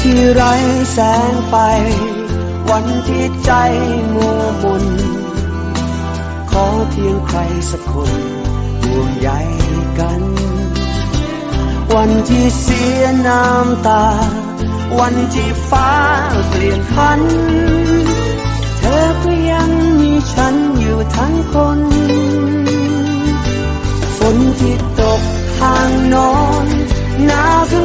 ที่ไร้แสงไฟ วันที่ใจมัวมนขอเพียงใครสักคนห่วงใยกัน วันที่เสียน้ำตา วันที่ฟ้าเปลี่ยนพัน เธอก็ยังมีฉันอยู่ทั้งคน ฝนที่ตกทางโนอนหนาวถึง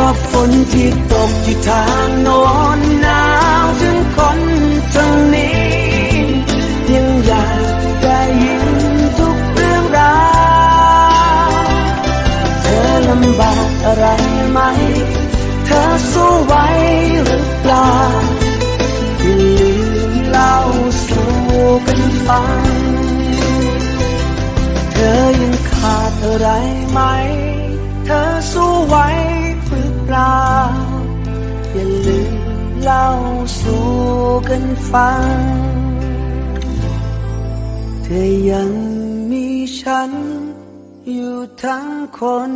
เพราะฝนที่ตกที่ทางโน้นหนาวถึงคนตรงนี้ ยังอยากได้ยินทุกเรื่องราวเธอลำบากอะไรไหม เธอสู้ไหวหรือเปล่าอย่าลืมเล่าสู่กันฟัง เธอยังขาดอะไรไหม ปล่า อย่าลืมเล่าสู่กันฟัง เธอยังมีฉันอยู่ทั้งคน